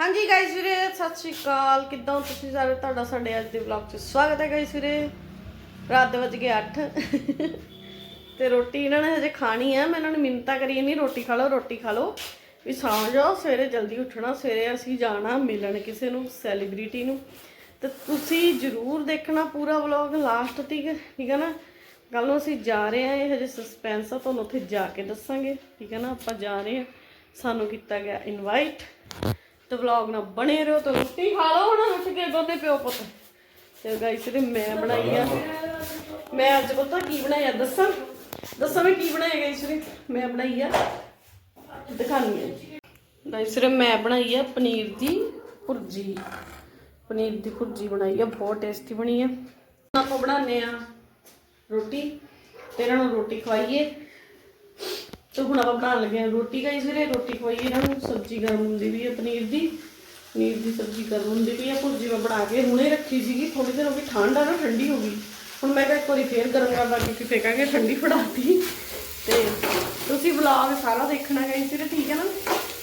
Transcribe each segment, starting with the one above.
ਹਾਂਜੀ ਗਾਇਸ ਵੀਰੇ, ਸਤਿ ਸ਼੍ਰੀ ਅਕਾਲ। ਕਿੱਦਾਂ ਹੋ ਤੁਸੀਂ ਸਾਰੇ? ਤੁਹਾਡਾ ਸਾਡੇ ਅੱਜ ਦੇ ਵਲੌਗ 'ਚ ਸਵਾਗਤ ਹੈ ਗਾਇਸ ਵੀਰੇ। ਰਾਤ ਦੇ ਵੱਜ ਗਏ 8 ਤੇ ਰੋਟੀ ਇਹਨਾਂ ਨੇ ਹਜੇ ਖਾਣੀ ਆ। ਮੈਂ ਇਹਨਾਂ ਨੂੰ ਮਿੰਤਾ ਕਰੀ ਨਹੀਂ ਰੋਟੀ ਖਾ ਲਓ, ਰੋਟੀ ਖਾ ਲਓ। ਵੀ ਸੌਂ ਜਾਓ, ਸਵੇਰੇ ਜਲਦੀ ਉੱਠਣਾ, ਸਵੇਰੇ ਅਸੀਂ ਜਾਣਾ ਮਿਲਣ ਕਿਸੇ ਨੂੰ ਸੈਲੀਬ੍ਰਿਟੀ ਨੂੰ। ਤੇ ਤੁਸੀਂ ਜਰੂਰ ਦੇਖਣਾ ਪੂਰਾ ਵਲੌਗ ਲਾਸਟ ਤੱਕ, ਠੀਕ ਹੈ ਨਾ? ਕੱਲ ਨੂੰ ਅਸੀਂ ਜਾ ਰਹੇ ਹਾਂ, ਇਹ ਹਜੇ ਸਸਪੈਂਸ ਆ, ਤੁਹਾਨੂੰ ਉੱਥੇ ਜਾ ਕੇ ਦੱਸਾਂਗੇ। ਠੀਕ ਹੈ ਨਾ? ਆਪਾਂ ਜਾ ਰਹੇ ਹਾਂ। ਸਾਨੂੰ ਕੀਤਾ ਗਿਆ ਇਨਵਾਈਟ ਤੇ ਵਲੌਗ ਨਾਲ ਬਣੇ ਰਹੋ ਤੇ ਰੋਟੀ ਖਾ ਲਓ, ਹੁਣ ਉੱਠ ਕੇ ਦੋਨੇ ਪਿਓ ਪੁੱਤ। ਤੇ ਗਾਇਸ ਤੇ ਮੈਂ ਬਣਾਈ ਆ। ਮੈਂ ਅੱਜ ਪਤਾ ਕੀ ਬਣਾਇਆ ਦੱਸਾਂ? ਦੱਸਾਂ ਮੈਂ ਕੀ ਬਣਾਇਆ ਗਾਇਸ ਰੇ ਮੈਂ ਬਣਾਈ ਆ। ਦਿਖਾਣੀ ਹੈ ਗਾਇਸ ਰੇ ਮੈਂ ਬਣਾਈ ਆ ਪਨੀਰ ਦੀ ਭੁਰਜੀ। ਪਨੀਰ ਦੀ ਭੁਰਜੀ ਬਣਾਈ ਆ, ਬਹੁਤ ਟੇਸਟੀ ਬਣੀ ਆ। ਆਪਾਂ ਬਣਾਉਂਦੇ ਆ ਰੋਟੀ, ਤੇ ਇਹਨਾਂ ਨੂੰ ਰੋਟੀ ਖਵਾਈਏ। ਤੇ ਹੁਣ ਆਪਾਂ ਬਣਾਉਣ ਲੱਗੇ ਹਾਂ ਰੋਟੀ ਗਾਈਸ ਵੀਰੇ ਰੋਟੀ ਖਵਾਈਏ ਇਹਨਾਂ ਨੂੰ, ਸਬਜ਼ੀ ਗਰਮ ਹੁੰਦੀ ਵੀ ਹੈ ਪਨੀਰ ਦੀ ਪਨੀਰ ਦੀ ਸਬਜ਼ੀ ਗਰਮ ਹੁੰਦੀ ਵੀ ਹੈ, ਭੁਰਜੀ ਮੈਂ ਬਣਾ ਕੇ ਹੁਣੇ ਰੱਖੀ ਸੀਗੀ ਥੋੜੀ ਦੇਰ ਹੋ ਗਈ, ਠੰਡ ਆ ਨਾ, ਠੰਡੀ ਹੋ ਗਈ। ਹੁਣ ਮੈਂ ਕਿਹਾ ਇੱਕ ਵਾਰੀ ਫੇਰ ਗਰਮ ਕਰਦਾ, ਕਿਉਂਕਿ ਫੇਕਾਂਗੇ, ਠੰਡੀ ਫੜਾਤੀ ਤੇ। ਤੁਸੀਂ ਵਲੌਗ ਸਾਰਾ ਦੇਖਣਾ ਗਾਈਸ ਵੀਰੇ ਠੀਕ ਹੈ ਨਾ?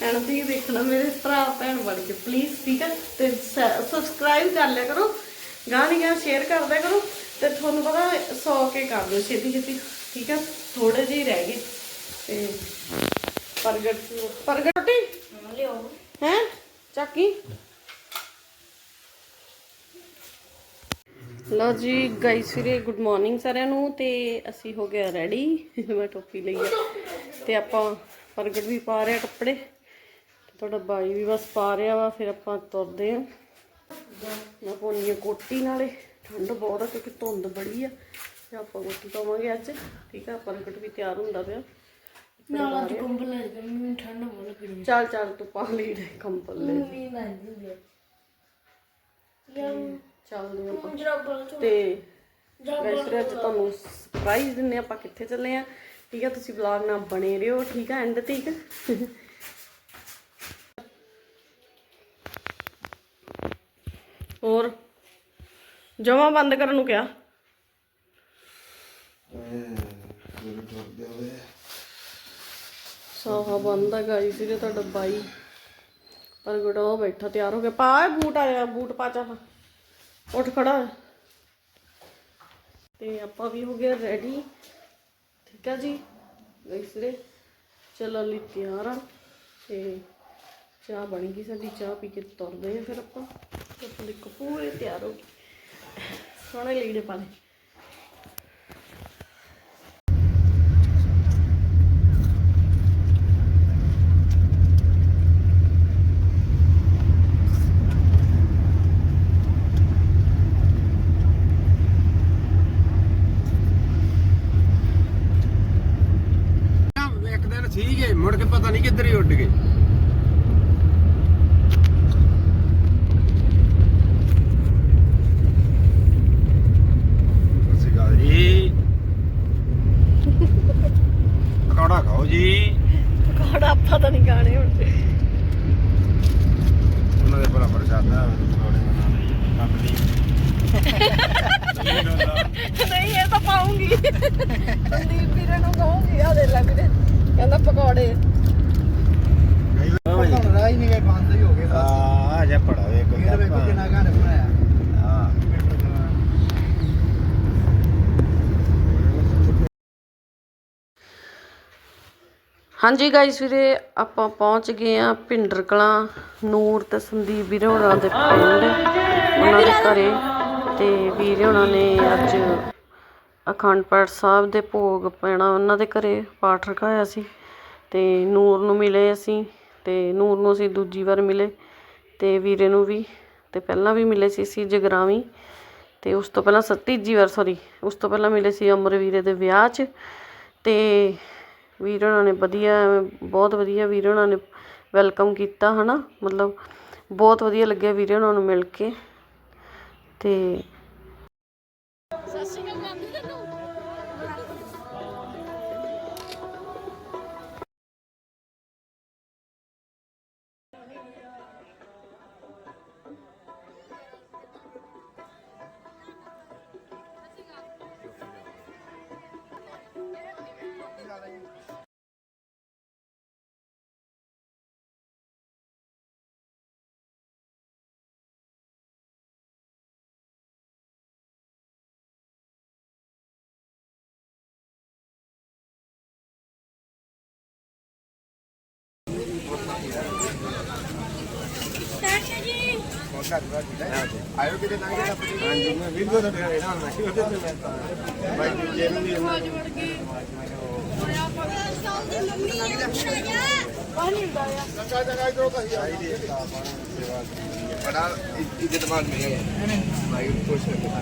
ਐਂਡ ਤੱਕ ਦੇਖਣਾ, ਮੇਰੇ ਭਰਾ, ਭੈਣ ਬਣ ਕੇ ਪਲੀਜ਼ ਠੀਕ ਹੈ? ਤੇ ਸਬਸਕ੍ਰਾਈਬ ਕਰ ਲਿਆ ਕਰੋ ਗਾਹ ਨਹੀਂ ਗਾਹ ਸ਼ੇਅਰ ਕਰ ਦਿਆ ਕਰੋ, ਤੇ ਤੁਹਾਨੂੰ ਪਤਾ 100 ਕੇ ਕਰ ਦਿਓ ਛੇਤੀ ਛੇਤੀ ਠੀਕ ਹੈ? ਥੋੜੇ ਜਿਹੇ ਰਹਿ ਗਏ। ਤੇ ਪ੍ਰਗਟ ਪ੍ਰਗਟ ਰੋਟੀ ਲਿਓ ਹੈ? ਚੱਕੀ? ਲਓ ਜੀ ਗਾਇਸ ਵੀਰੇ ਗੁੱਡ ਮਾਰਨਿੰਗ ਸਾਰਿਆਂ ਨੂੰ, ਤੇ ਅਸੀਂ ਹੋ ਗਿਆ ਰੈਡੀ ਮੈਂ ਟੋਪੀ ਲਈ ਹੈ ਤੇ ਆਪਾਂ ਪ੍ਰਗਟ ਵੀ ਪਾ ਰਿਹਾ ਕੱਪੜੇ। ਤੁਹਾਡਾ ਬਾਈ ਵੀ ਬਸ ਪਾ ਰਿਹਾ ਵਾ, ਫਿਰ ਆਪਾਂ ਤੁਰਦੇ ਆ। ਮੈਂ ਪਾਉਣੀ ਆ ਕੋਟੀ ਨਾਲੇ। ਠੰਡ ਬਹੁਤ ਆ, ਕਿਉਂਕਿ ਧੁੰਦ ਬੜੀ ਆ। ਆਪਾਂ ਕੋਟੀ ਪਾਵਾਂਗੇ ਅੱਜ। ਠੀਕ ਆ, ਪ੍ਰਗਟ ਵੀ ਤਿਆਰ ਹੁੰਦਾ ਪਿਆ। ਨਾਲ ਅੱਜ ਕੰਬਲ ਲੈ ਕੇ ਮੈਨੂੰ ਠੰਡ ਬਹੁਤ ਲੱਗ ਰਹੀ ਚੱਲ ਚੱਲ ਤੂੰ ਪਾ ਲਈ ਦੇ ਕੰਬਲ ਲੈ ਹੈ ਮੈਂ ਨਹੀਂ ਯਾਰ ਚੱਲਦੇ ਆਪਾਂ ਜਰਾਬਾਂ ਚ ਤੇ ਅੱਜ ਤੁਹਾਨੂੰ ਸਰਪ੍ਰਾਈਜ਼ ਦਿੰਨੇ ਆਪਾਂ ਕਿੱਥੇ ਚੱਲੇ ਆ ਠੀਕ ਆ ਤੁਸੀਂ ਵਲੌਗ ਨਾਲ ਬਣੇ ਰਹੋ ਠੀਕ ਆ ਐਂਡ ਤੱਕ। ਹੋਰ? ਜਮਾ ਬੰਦ ਕਰਨ ਨੂੰ ਕਿਹਾ। ਸਾਹਾ ਬੰਦ ਆ ਗਾਈ ਸੀ ਤੁਹਾਡਾ ਬਾਈ। ਪਰ ਗੁੜਾ ਉਹ ਬੈਠਾ, ਤਿਆਰ ਹੋ ਗਿਆ। ਪਾ ਬੂਟ ਆਇਆ ਬੂਟ ਪਾ ਚਾ ਉੱਠ ਖੜਾ। ਹੋ। ਤੇ ਆਪਾਂ ਵੀ ਹੋ ਗਿਆ ਰੈਡੀ ਠੀਕ ਆ ਜੀ। ਗਾਈਸਰੇ ਚਲੋ ਲਈ ਤਿਆਰ ਆ। ਤੇ ਚਾਹ ਬਣ ਗਈ ਸਾਡੀ, ਚਾਹ ਪੀ ਕੇ ਤੁਰਦੇ ਆ ਫਿਰ ਆਪਾਂ। ਤੇ ਆਪਾਂ ਦੇਖੋ ਪੂਰੇ ਤਿਆਰ ਹੋ ਗਏ। ਸੋਹਣੇ ਲੀੜੇ ਪਾ ਦਿਨ ਸੀਗੇ ਮੁੜ ਕੇ ਪਤਾ ਨਹੀਂ ਕਿੱਧਰ ਹੀ ਉੱਡ ਗਏ। ਸਤਿ ਸ਼੍ਰੀ ਅਕਾਲ ਜੀ। ਪਕੌੜਾ ਖਾਓ ਜੀ। ਕੋੜਾ ਆਪਾਂ ਤਾਂ ਨਹੀਂ ਗਾਣੇ ਹੁਣ। ਉਹਨਾਂ ਦੇ ਭਲਾ ਪ੍ਰਸ਼ਾਦਾ ਪਕੌੜੇ ਬਣਾਉਣੇ ਨਹੀਂ ਇਹ ਤਾਂ ਪਾਉਂਗੀ। ਸੰਦੀਪ ਵੀਰੇ ਨੂੰ ਕਹਿੰਦਾ ਪਕੌੜੇ ਰਾਜ ਨਹੀਂ ਗਏ ਬੰਦ ਹੀ ਹੋ ਗਏ ਆ ਜਾ ਪੜਾ ਵੇ ਕੋਈ ਇਹਦੇ ਵਿੱਚ ਕਿੰਨਾ ਗਾਣੇ ਬਣਾਇਆ? ਹਾਂ। ਹਾਂਜੀ ਗਾਇਸ ਵੀਰੇ ਆਪਾਂ ਪਹੁੰਚ ਗਏ ਆ ਭਿੰਡਰ ਕਲਾਂ ਨੂਰ ਤੇ ਸੰਦੀਪ ਵੀਰੇ ਹੋਣਾ ਦੇ ਪਿੰਡ ਉਹਨਾਂ ਦੇ ਘਰੇ। ਤੇ ਵੀਰੇ ਹੋਣਾ ਨੇ ਅੱਜ ਅਖੰਡ ਪਾਠ ਸਾਹਿਬ ਦੇ ਭੋਗ ਪੈਣਾ ਉਹਨਾਂ ਦੇ ਘਰੇ ਪਾਠ ਰਖਾਇਆ ਸੀ। ਅਤੇ ਨੂਰ ਨੂੰ ਮਿਲੇ ਅਸੀਂ ਅਤੇ ਨੂਰ ਨੂੰ ਅਸੀਂ ਦੂਜੀ ਵਾਰ ਮਿਲੇ ਅਤੇ ਵੀਰੇ ਨੂੰ ਵੀ ਅਤੇ ਪਹਿਲਾਂ ਵੀ ਮਿਲੇ ਸੀ ਅਸੀਂ ਜਗਰਾਵੀਂ ਅਤੇ ਉਸ ਤੋਂ ਪਹਿਲਾਂ ਸ- ਤੀਜੀ ਵਾਰ ਸੋਰੀ ਉਸ ਤੋਂ ਪਹਿਲਾਂ ਮਿਲੇ ਸੀ ਅਮਰ ਵੀਰੇ ਦੇ ਵਿਆਹ 'ਚ ਅਤੇ ਵੀਰ ਹੋਣਾ ਨੇ ਵਧੀਆ, ਬਹੁਤ ਵਧੀਆ ਵੀਰ ਹੋਣਾ ਨੇ ਵੈਲਕਮ ਕੀਤਾ ਹੈ ਨਾ ਮਤਲਬ ਬਹੁਤ ਵਧੀਆ ਲੱਗਿਆ ਵੀਰੇ ਹੋਣਾ ਨੂੰ ਮਿਲ ਕੇ ਅਤੇ ਬੜਾ ਇੱਜ਼ਤਮਾਨ ਨਹੀਂ ਹੈ ਭਾਈ ਖੁਸ਼ ਰੱਖਣਾ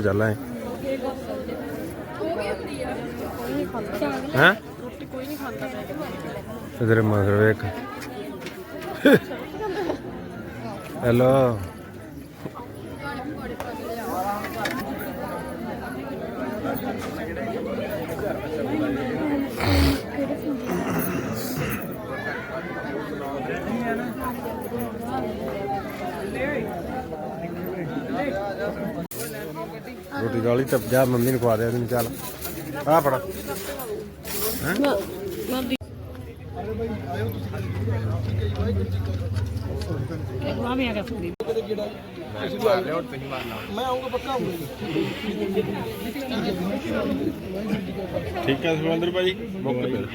ਇਧਰੋਂ ਚੱਲ ਆਏ? ਹਾਂ? ਇਧਰ ਮਗਰ ਵੇਖ। ਹੈਲੋ। ਰੋਟੀ ਗਾਲੀ ਤਾਂ ਜਾ ਮੰਮੀ ਨੂੰ ਖਵਾ ਦੇ ਤੈਨੂੰ ਚੱਲ। ਆ ਫੜਾ। ਨਾ ਨਾ ਦੀ ਠੀਕ ਹੈ ਸੁਰਿੰਦਰ ਭਾਈ ਮੁੱਕ ਫਿਰ।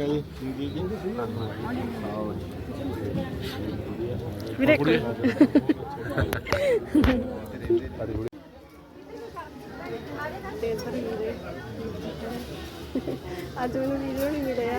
ਠੀਕ ਹੈ ਜੀ। ਜੀ ਜੀ ਵੀਰੇ ਅੱਜ ਮੈਨੂੰ ਵੀਡੀਓ ਨਹੀਂ ਮਿਲਿਆ।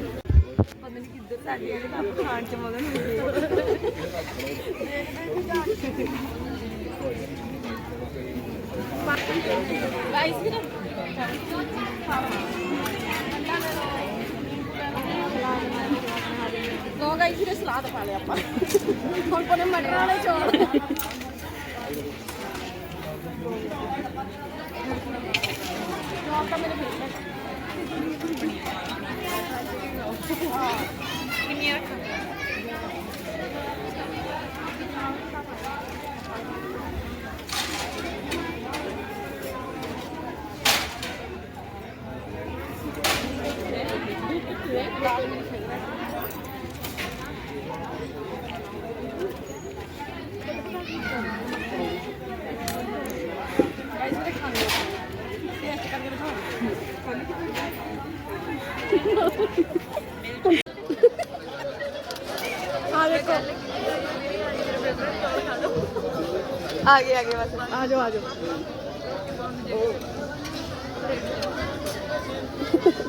ਸਾਡੀ ਖਾਣ ਭਾਈ ਦੋ ਗਾਈ ਫਿਰ ਸਲਾਦ ਪਾ ਲਿਆ ਆਪਾਂ। ਹੁਣ ਕੋਨੇ ਮਟਰ ਵਾਲੇ ਚੌਲ। ਆ ਦੇਖੋ ਆ ਗਏ ਆ ਗਏ ਬਸ ਆ ਜਾਓ ਆ ਜਾਓ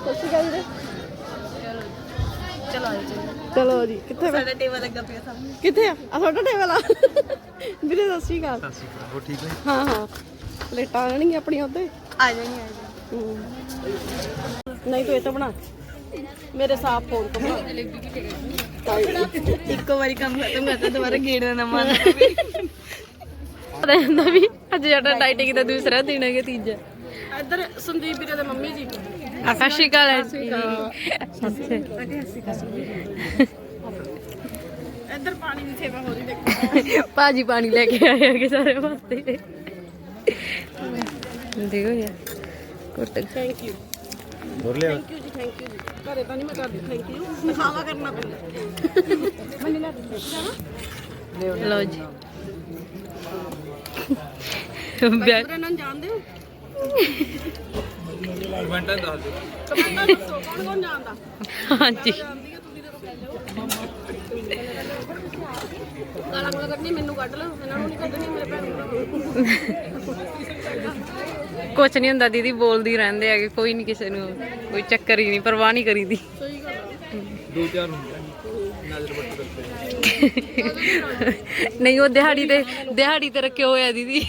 ਸੱਚੀ ਗੱਲ ਵੀਰੇ ਚਲੋ ਆ ਜਾਓ ਚਲੋ ਜੀ ਕਿੱਥੇ ਬੈ- ਸਾਡਾ ਟੇਬਲ ਲੱਗਾ ਪਿਆ ਸਾਹਮਣੇ। ਕਿੱਥੇ ਆ? ਆ ਤੁਹਾਡਾ ਟੇਬਲ ਆ। ਵੀਰੇ ਸਤਿ ਸ਼੍ਰੀ ਅਕਾਲ। ਉਹ ਠੀਕ ਹੈ? ਹਾਂ ਹਾਂ। ਪਲੇਟਾਂ ਆਣਗੀਆਂ ਆਪਣੀਆਂ ਉੱਤੇ? ਆ ਜਾਣੀ ਆ ਜਾਣੀ ਹੂੰ। ਨਹੀਂ ਤੂੰ ਇਹ ਤਾਂ ਬਣਾ। ਮੇਰੇ ਸਾਫ਼ ਫੋਨ ਤੋਂ ਇੱਕੋ ਵਾਰੀ ਕੰਮ ਖਤਮ ਕਰਤਾ ਦੁਬਾਰਾ ਗੇੜ ਨਾ ਮਾਰਨਾ ਰਹਿੰਦਾ ਵੀ ਅੱਜ ਸਾਡਾ ਡਾਈਟਿੰਗ ਦਾ ਦੂਸਰਾ ਦਿਨ ਹੈਗਾ ਤੀਜਾ। ਇੱਧਰ ਸੰਦੀਪ ਵੀਰੇ ਦੇ ਮੰਮੀ ਜੀ। ਸ਼੍ਰੀ ਅਕਾਲ। ਜੀ ਇੱਧਰ ਪਾਣੀ ਦੀ ਸੇਵਾ ਹੋ ਰਹੀ ਦੇਖੋ। ਭਾਜੀ ਪਾਣੀ ਲੈ ਕੇ ਆਏ ਹੈਗੇ ਸਾਰੇ ਵਾਸਤੇ। ਦੇਖੋ ਯਾਰ ਕੁੱਟ ਥੈਂਕ ਯੂ ਹੋਰ ਲਿਆ। Thank you ji thank you ji. ਘਰੇ ਤਾਂ ਨਹੀਂ ਮੈਂ ਕਰਦੀ ਥੈਂਕ ਯੂ ਦਿਖਾਵਾ ਕਰਨਾ ਪੈਂਦਾ। ਮੈਨੂੰ ਨਾ ਲਓ ਜੀ। ਇਹਨਾਂ ਨੂੰ ਜਾਣਦੇ ਹੋ ਕਮੈਂਟਾਂ ਦੱਸ ਦਿਓ। ਕਮੈਂਟਾਂ ਦੱਸੋ ਕੌਣ ਕੌਣ ਜਾਣਦਾ? ਹਾਂਜੀ ਜਾਣਦੀ ਆ ਤੁਸੀਂ ਤਾਂ ਕਹਿ ਲਓ ਗਾਲਾਂ ਗਾਲਾਂ ਕੱਢਣੀ ਮੈਨੂੰ ਕੱਢ ਲਓ ਇਹਨਾਂ ਨੂੰ ਨਹੀਂ ਕੱਢਣੀ ਮੇਰੇ ਭੈਣ ਨੂੰ ਕੁਛ ਨਹੀਂ ਹੁੰਦਾ ਦੀਦੀ ਬੋਲਦੀ ਰਹਿੰਦੇ ਹੈਗੇ ਕੋਈ ਨਹੀਂ ਕਿਸੇ ਨੂੰ ਕੋਈ ਚੱਕਰ ਹੀ ਨਹੀਂ ਪਰਵਾਹ ਨਹੀਂ ਕਰੀਦੀ। ਸਹੀ ਗੱਲ ਦੋ ਚਾਰ ਹੁੰਦੇ ਨਹੀਂ ਉਹ ਦਿਹਾੜੀ ਤੇ ਦਿਹਾੜੀ ਤੇ ਰੱਖਿਆ ਹੋਇਆ ਦੀਦੀ।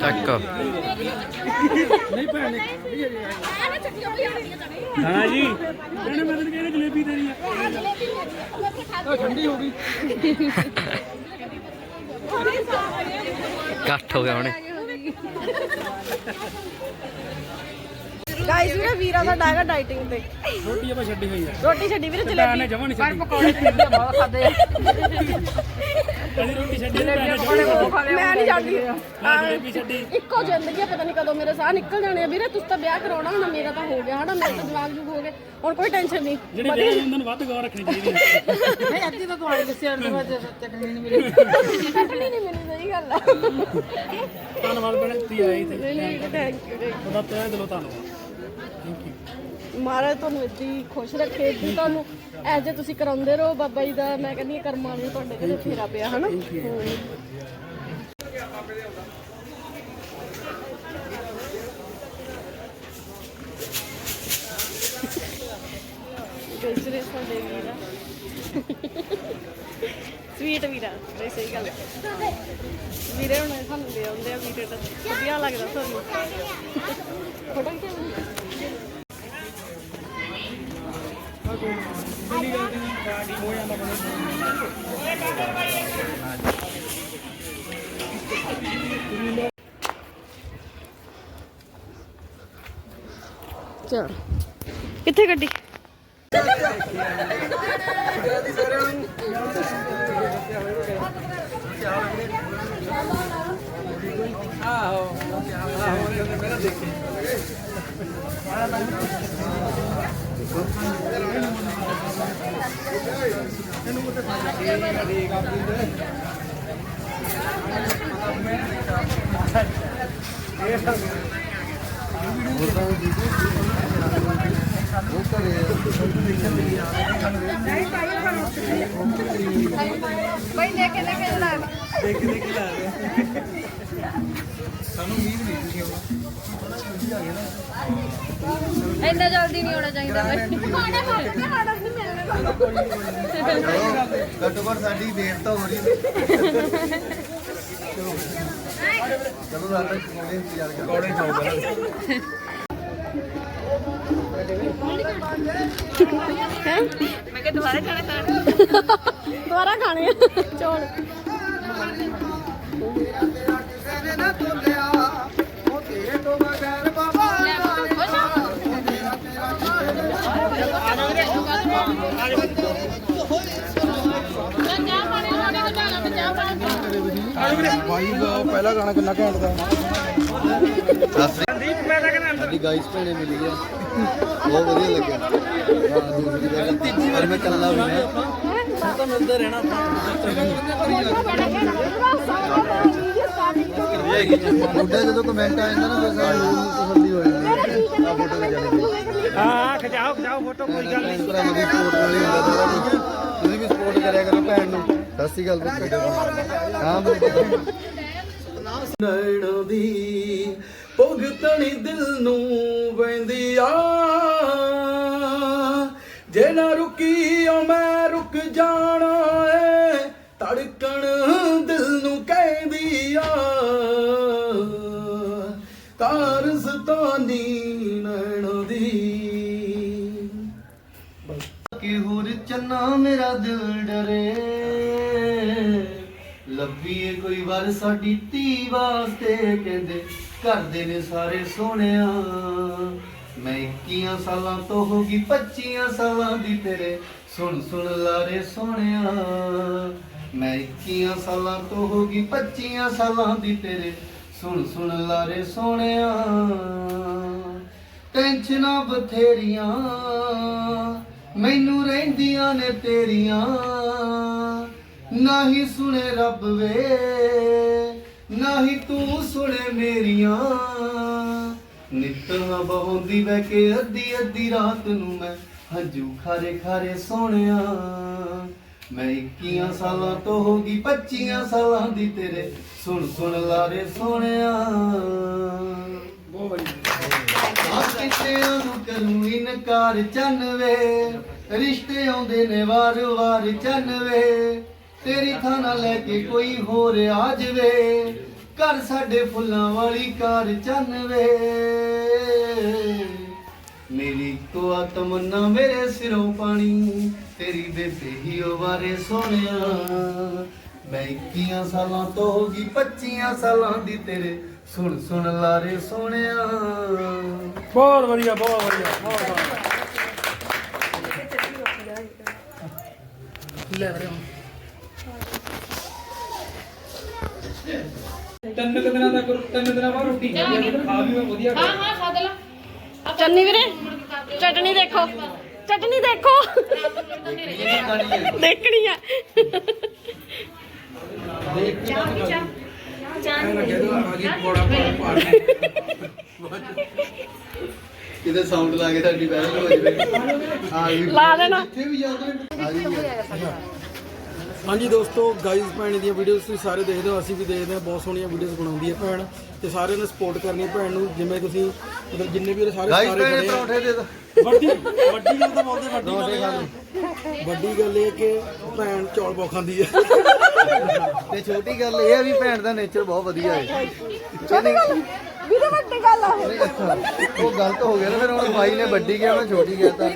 ਚੱਕ। ਹਾਂ ਜੀ। ਇਹਨੇ ਮੈਂ ਤੈਨੂੰ ਕਹਿੰਦਾ ਜਲੇਬੀ ਦੇਣੀ ਆ ਠੰਡੀ ਹੋ ਗਈ ਕੱਟ ਹੋ ਗਿਆ ਹੁਣੇ। ਗਾਇਸ ਵੀਰੇ ਵੀਰਾ ਸਾਡਾ ਹੈਗਾ ਡਾਈਟਿੰਗ ਤੇ। ਰੋਟੀ ਆਪਾਂ ਛੱਡੀ ਹੋਈ ਆ। ਰੋਟੀ ਛੱਡੀ ਵੀਰੇ ਜਲੇਬੀ। ਜਮਾ ਨਹੀਂ ਛੱਡੀ। ਪਕੌੜੇ ਬਹੁਤ ਖਾਦੇ ਰੋਟੀ ਛੱਡੀ ਮੈਂ ਮੈਂ ਨਹੀਂ ਛੱਡਦੀ ਜਲੇਬੀ ਛੱਡੀ। ਇੱਕੋ ਜ਼ਿੰਦਗੀ ਆ, ਪਤਾ ਨਹੀਂ ਕਦੋਂ ਮੇਰੇ ਸਾਹ ਨਿਕਲ ਜਾਣੇ ਆ। ਵੀਰੇ ਤੁਸੀਂ ਤਾਂ ਵਿਆਹ ਕਰਾਉਣਾ ਹੁਣ ਮੇਰਾ ਤਾਂ ਹੋ ਗਿਆ ਹਨਾ? ਮੇਰੇ ਤਾਂ ਜਵਾਕ ਜੂਗ ਹੋ ਗਏ। ਹੁਣ ਕੋਈ ਟੈਨਸ਼ਨ ਨਹੀਂ। ਜਿਹੜੇ ਵਿਆਹ ਹੁੰਦੇ ਨੂੰ ਵੱਧ ਗੌਰ ਰੱਖਣੀ ਚਾਹੀਦੀ ਹੈ ਨਹੀਂ ਅੱਧੀ ਤਾਂ ਤੁਹਾਡੀ ਦੱਸਿਆ ਨਹੀਂ ਮੈਂ ਚੱਕਣੀ ਨਹੀਂ ਮਿਲੀ। ਕੱਟਣੀ ਨਹੀਂ ਮੈਨੂੰ ਸਹੀ ਗੱਲ ਆ। ਧੰਨਵਾਦ ਬਣੇ ਤੁਸੀਂ ਆਏ ਤੇ ਨਹੀਂ ਨਹੀਂ ਥੈਂਕ ਯੂ ਉਹਦਾ ਤਹਿ ਦਿਲੋਂ ਧੰਨਵਾਦ। ਮਹਾਰਾਜ ਤੁਹਾਨੂੰ ਹੀ ਖੁਸ਼ ਰੱਖੇ ਹੀ ਤੁਹਾਨੂੰ ਐ ਜੇ ਤੁਸੀਂ ਕਰਾਉਂਦੇ ਰਹੋ ਬਾਬਾ ਜੀ ਦਾ ਮੈਂ ਕਹਿੰਦੀ ਹਾਂ ਕਰਮਾਂ ਨੂੰ ਤੁਹਾਡੇ ਘਰੇ ਫੇਰਾ ਪਿਆ ਹਨਾ? ਹਮ। ਬੇਸਰੇ ਸਾਡੇ ਵੀਰਾ। ਸਵੀਟ ਵੀਰਾ ਬਈ ਸਹੀ ਗੱਲ। ਵੀਰੇ ਹੁਣ ਸਾਨੂੰ ਦੇ ਆਉਂਦੇ ਆ, ਵੀਰੇ ਤਾਂ ਵਧੀਆ ਲੱਗਦਾ ਤੁਹਾਨੂੰ। ਫੋਟੋ ਕਿਉਂ ਚਲ। ਕਿੱਥੇ ਗੱਡੀ? ਇੰਨਾ ਜਲਦੀ ਨਹੀਂ ਆਉਣਾ ਚਾਹੀਦਾ ਘੱਟੋ ਘੱਟ ਸਾਡੀ ਦੇਰ ਤਾਂ ਹੋ ਰਹੀ ਹੈ। ਚਲੋ ਸਾਡੇ ਕੋਲੇ ਇੰਤਜ਼ਾਰ ਕਰ ਕੋਲੇ ਜਾਊਗਾ ਮੈਂ ਕਿ ਦੁਬਾਰਾ ਖਾਣਾ ਖਾਣ ਦੁਬਾਰਾ ਖਾਣੇ ਆ। ਚੌਲ। ਦਾ ਪਹਿਲਾ ਗਾਣਾ ਕਿੰਨਾ ਘੈਂਟ ਦਾ ਸੰਦੀਪ ਮੈਂ ਸਾਡੀ ਗਾਈਸ ਭੈਣੇ ਮਿਲੀ ਆ। ਬਹੁਤ ਵਧੀਆ ਲੱਗਿਆ। ਹਾਂ ਦੂਸਰੀ ਗੱਲ ਤੀਜੀ ਵਾਰ ਮੈਂ ਕੱਲਾ ਵੀ ਨਾ ਤਾਂ ਮਿਲਦਾ ਰਹਿਣਾ ਮੁੰਡਾ ਜਦੋਂ ਕਮੈਂਟ ਆ ਜਾਂਦਾ ਨਾ ਫਿਰ ਲੋਕ ਨੂੰ ਤਸੱਲੀ ਹੋ ਜਾਂਦੀ ਆ। ਫੋਟੋ ਗਈ ਹਾਂ ਖਿਚਾਓ ਖਿਚਾਓ ਫੋਟੋ ਕੋਈ ਗੱਲ ਭੈਣ ਭਰਾਵਾਂ ਦੀ ਸਪੋਰਟ ਹੀ ਹੁੰਦਾ ਸਾਰਾ ਕੁਝ ਤੁਸੀਂ ਵੀ ਸਪੋਰਟ ਕਰਿਆ ਕਰੋ ਭੈਣ ਨੂੰ। ਸਤਿ ਸ਼੍ਰੀ ਅਕਾਲ ਹਾਂ ਪਤਾ ਨੈਣਾਂ ਦੀ ਭੁਗਤਣੀ ਦਿਲ ਨੂੰ ਵੈਂਦੀ ਆ ਜੇ ਨਾ ਰੁਕੀ ਓ ਮੈਂ ਰੁਕ ਜਾਣਾ ਏ, ਧੜਕਣ ਦਿਲ ਨੂੰ ਕਹਿੰਦੀ ਆ ਕਾਰਸਤਾਨੀ ਨੈਣਾਂ ਦੀ ਕਿ ਹੋਰ ਚੰਨਾ ਮੇਰਾ ਦਿਲ ਡਰੇ, ਲੱਭੀਏ ਕੋਈ ਵਾਰ ਸਾਡੀ ਧੀ ਵਾਸਤੇ ਕਹਿੰਦੇ। ਕਰਦੇ ਨੇ ਸਾਰੇ ਸੋਹਣਿਆ। ਮੈਂ 21 ਸਾਲਾਂ ਤੋਂ ਹੋ ਗਈ 25 ਸਾਲਾਂ ਦੀ ਤੇਰੇ ਸੁਣ ਸੁਣ ਲਾਰੇ ਸੋਹਣਿਆ। ਮੈਂ 21 ਸਾਲਾਂ ਤੋਂ ਹੋ ਗਈ 25 ਸਾਲਾਂ ਦੀ ਤੇਰੇ ਸੁਣ ਸੁਣ ਲਾਰੇ ਸੋਹਣਿਆ। ਟੈਨਸ਼ਨਾਂ ਬਥੇਰੀਆਂ, ਮੈਨੂੰ ਰਹਿੰਦੀਆਂ ਨੇ ਤੇਰੀਆਂ। ਨਾਹੀ ਸੁਣੇ ਰੱਬ ਵੇ। ਨਾਹੀ ਤੂੰ ਸੁਣੇ ਮੇਰੀਆਂ। ਨਿੱਤਣਾ ਬਹੋਂਦੀ ਬਹਿ ਕੇ ਅੱਧੀ ਅੱਧੀ ਰਾਤ ਨੂੰ ਮੈਂ ਹੰਝੂ ਖਾਰੇ ਖਾਰੇ ਸੋਹਣਿਆ। ਮੈਂ 21 ਸਾਲਾਂ ਤੋਂ ਹੋ ਗਈ 25 ਸਾਲਾਂ ਦੀ ਤੇਰੇ ਸੁਣ ਸੁਣ ਲਾਰੇ ਸੋਹਣਿਆ। ਬਹੁਤ ਵਧੀਆ। ਆ ਕਿਤਿਆਂ ਨੂੰ ਕਰੂੰ ਇਨਕਾਰ ਚੰਨਵੇ ਰਿਸ਼ਤੇ ਆਉਂਦੇ ਨੇ ਵਾਰ-ਵਾਰ ਚੰਨਵੇ। ਤੇਰੀ ਥਾਂ ਨਾ ਲੈ ਕੇ ਕੋਈ ਹੋਰ ਆ ਜਵੇ। ਘਰ ਸਾਡੇ ਫੁੱਲਾਂ ਵਾਲੀ ਕਾਰ ਚੰਨਵੇ। ਮੇਰੀ ਕੋ ਤਮੰਨਾ ਮੇਰੇ ਸਿਰੋਂ ਪਾਣੀ ਤੇਰੀ ਬੇਬੇ ਹੀ ਉਹ ਬਾਰੇ ਸੋਹਣਿਆ ਮੈਂ 21 ਸਾਲਾਂ ਤੋਂ ਹੋ ਗਈ 25 ਸਾਲਾਂ ਦੀ ਤੇਰੇ ਸੁਣ ਸੁਣ ਲਾਰੇ ਸੋਹਣਿਆ ਬਹੁਤ ਵਧੀਆ ਬਹੁਤ ਵਧੀਆ ਬਹੁਤ ਵਧੀਆ। ਲੈ ਰਹੇ ਤਿੰਨ ਕੁ ਦਿਨਾਂ ਦਾ ਤਿੰਨ ਦਿਨਾਂ ਬਾਅਦ ਰੋਟੀ ਖਾਣੀ ਆ ਖਾ ਵੀ ਮੈਂ ਵਧੀਆ ਹਾਂ ਹਾਂ ਖਾ ਦੇ ਲਾ। ਚੰਨੀ ਵੀਰੇ? ਚਟਣੀ ਦੇਖੋ। ਚਟਣੀ ਦੇਖੋ। ਦੇਖਣੀ ਆ। ਕਿਤੇ ਸਾਊਂਡ ਲਾ ਕੇ ਤੁਹਾਡੀ ਬਹਿਲ ਹੋ ਜਵੇ ਆ ਗਈ ਲਾ ਦੇਣਾ ਇੱਥੇ ਵੀ ਜਾਂਦੇ ਆ ਗਈ ਹਾਂਜੀ ਦੋਸਤੋ ਗਾਈਜ਼ ਭੈਣ ਦੀਆਂ ਵੀਡੀਓਜ਼ ਤੁਸੀਂ ਸਾਰੇ ਦੇਖਦੇ ਹੋ ਅਸੀਂ ਵੀ ਦੇਖਦੇ ਹਾਂ ਬਹੁਤ ਸੋਹਣੀਆਂ ਵੀਡੀਓਜ਼ ਬਣਾਉਂਦੀ ਹੈ ਭੈਣ ਤੇ ਸਾਰਿਆਂ ਨੇ ਸਪੋਰਟ ਕਰਨੀ ਹੈ ਭੈਣ ਨੂੰ ਜਿਵੇਂ ਤੁਸੀਂ ਮਤਲਬ ਜਿੰਨੇ ਵੀ ਉਹਦੇ ਸਾਰੇ ਗਾਈਸ ਸਾਰੇ ਭੈਣੇ ਖੜੇ ਆ। ਪਰੌਂਠੇ ਦੇ ਦੋ। ਵੱਡੀ ਵੱਡੀ ਗੱਲ ਤਾਂ ਬੋਲਦੇ ਵੱਡੀ ਗੱਲ ਇਹ ਆ। ਵੱਡੀ ਗੱਲ ਇਹ ਕਿ ਭੈਣ ਚੌਲ ਬਹੁਤ ਖਾਂਦੀ ਹੈ। ਤੇ ਛੋਟੀ ਗੱਲ ਇਹ ਹੈ ਵੀ ਭੈਣ ਦਾ ਨੇਚਰ ਬਹੁਤ ਵਧੀਆ ਹੈ। ਵੀਰੇ ਵੱਡੀ ਗੱਲ ਆ। ਅੱਛਾ, ਉਹ ਗਲਤ ਹੋ ਗਿਆ ਨਾ ਫਿਰ ਹੁਣ ਬਾਈ ਨੇ ਵੱਡੀ ਕਿਹਾ ਮੈਂ ਛੋਟੀ ਕਹਿਤਾ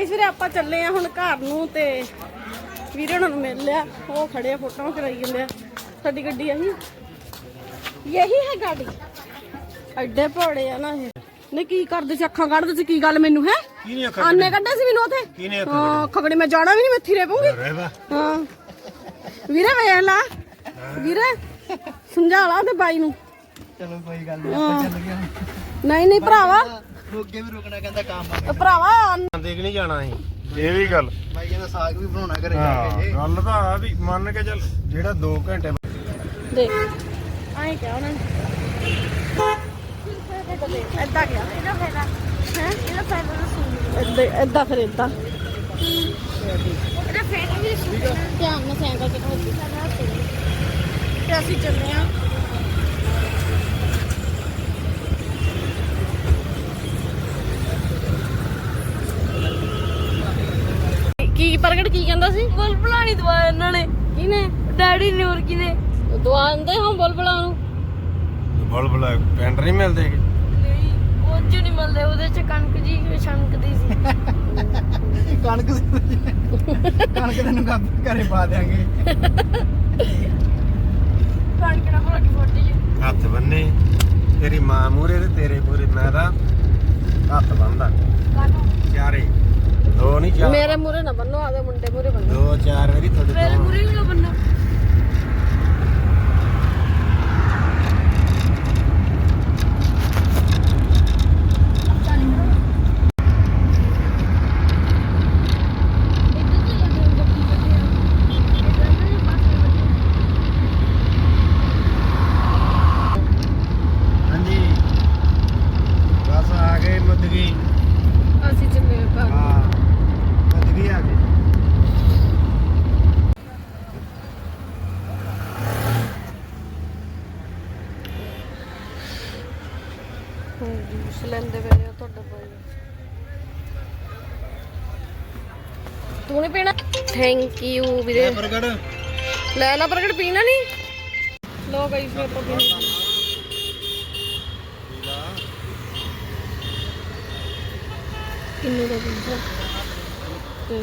ਗਾਈਸ ਵੀਰੇ ਆਪਾਂ ਚੱਲੇ ਆ ਹੁਣ ਘਰ ਨੂੰ ਤੇ ਵੀਰੇ ਉਹਨਾਂ ਨੂੰ ਮਿਲ ਲਿਆ। ਉਹ ਖੜੇ ਆ ਫੋਟੋਆਂ ਕਰਾਈ ਜਾਂਦੇ ਆ। ਸਾਡੀ ਗੱਡੀ ਆਹੀ ਯਹੀ ਹੈ ਗਾੜੀ। ਐਡੇ ਭੋੜੇ ਆ ਨਾ ਇਹ। ਨੇ ਕੀ ਕਰਦੇ ਸੀ? ਅੱਖਾਂ ਕੱਢਦੇ ਸੀ? ਕੀ ਗੱਲ ਮੈਨੂੰ ਹੈ? ਕਿਹਨੇ ਆਨੇ ਕੱਢੇ ਸੀ ਮੈਨੂੰ ਉਥੇ? ਕਿਹਨੇ ਹਾਂ ਖਗੜੇ ਮੈਂ ਜਾਣਾ ਵੀ ਨਹੀਂ ਮੈਂ ਇੱਥੇ ਰਹਿ ਪਊਂਗੀ। ਹਾਂ। ਵੀਰੇ ਵੇਖ ਲਾ। ਵੀਰੇ ਸਮਝਾ ਲਾ ਤੇ ਬਾਈ ਨੂੰ। ਚਲੋ ਕੋਈ ਗੱਲ ਨਹੀਂ ਆਪਾਂ ਚੱਲ ਗਏ ਨਹੀਂ ਨਹੀਂ ਭਰਾਵਾ। ਰੋਕੇ ਵੀ ਰੁਕਣਾ ਕਹਿੰਦਾ ਕੰਮ ਆ ਭਰਾਵਾ ਦੇਖ ਨਹੀਂ ਜਾਣਾ ਸੀ ਇਹ ਵੀ ਗੱਲ। ਬਾਈ ਕਹਿੰਦਾ ਸਾਗ ਵੀ ਬਣਾਉਣਾ ਘਰੇ ਜਾ ਹਾਂ ਕੇ ਗੱਲ ਤਾਂ ਆ ਵੀ ਮੰਨ ਕੇ ਚੱਲ ਜਿਹੜਾ 2 ਘੰਟੇ ਦੇਖ ਆਏ ਕਿਹਾ ਉਹਨਾਂ ਨੇ। ਏਦਾਂ ਗਿਆ ਇਹਦਾ ਫਾਇਦਾ ਹੈ ਇਹਦਾ ਫਾਇਦਾ ਦੱਸੋ ਏਦਾਂ ਫਿਰ ਏਦਾਂ। ਇਹਦਾ ਫਾਇਦਾ ਵੀ ਦੱਸੋ ਧਿਆਨ ਨਾਲ ਸਾਈਕਲ ਤੇ ਹੋਈ ਸਾਡਾ ਤੇ ਅਸੀਂ ਚੱਲੇ ਆ। ਕੀ ਪ੍ਰਗਟ ਕੀ ਕਹਿੰਦਾ ਸੀ? ਬੁਲਬੁਲਾ ਨਹੀਂ ਦਵਾਇਆ ਇਹਨਾਂ ਨੇ। ਕਿਨੇ ਡੈਡੀ ਨੇ ਹੋਰ ਕਿਨੇ ਦਵਾ ਦਿੰਦੇ ਹਾਂ ਬੁਲਬੁਲਾਂ ਨੂੰ? ਬਲਬਲ ਪਿੰਡ ਨਹੀਂ ਮਿਲਦੇ ਗੇ। ਨਹੀਂ ਉਹ ਚ ਨਹੀਂ ਮਿਲਦੇ ਉਹਦੇ ਚ ਕਣਕ ਜੀ ਛਣਕਦੀ ਸੀ। ਕਣਕ ਕਣਕ ਤੈਨੂੰ ਘਰੇ ਪਾ ਦੇਾਂਗੇ ਕਣਕ ਨਾਲ ਭਰਾ ਕੇ ਫੋਟੀ ਜੀ ਹੱਥ ਬੰਨੇ। ਤੇਰੀ ਮਾਂ ਮੂਰੇ ਤੇ ਤੇਰੇ ਮੂਰੇ ਮੈਂ ਤਾਂ ਹੱਥ ਬੰਨਦਾ। ਚਾਰੇ ਦੋ ਨਹੀਂ ਚਾਰ। ਮੇਰੇ ਮੂਰੇ ਨਾ ਬੰਨੋ ਆਦੇ ਮੁੰਡੇ ਮੂਰੇ ਬੰਨੋ। ਦੋ ਚਾਰ ਵਾਰੀ ਤੁਹਾਡੇ ਮੇਰੇ ਮੁਰੀ ਨੂੰ ਬੰਨਾ। ਹਾਂਜੀ। ਬਸ ਆ ਗਏ ਮਦਗੀ ਅਸੀਂ ਚੱਲੇ ਘਰ ਹਾਂ ਮਦਗੀ ਆ ਗਏ ਜੂਸ ਲੈਂਦੇ ਪਏ ਆ ਤੁਹਾਡਾ ਬਾਈ ਤੂੰ ਨਹੀਂ ਪੀਣਾ ਥੈਂਕ ਯੂ ਵੀਰੇ? ਪ੍ਰਗਟ। ਲੈ ਲਾ ਪ੍ਰਗਟ ਪੀਣਾ ਨਹੀਂ? ਲੋ ਗਈ ਫਿਰ ਆਪਾਂ ਪੀਣਾ। ਕਿੰਨੇ ਦਾ ਪੀਣਾ? ਤੇ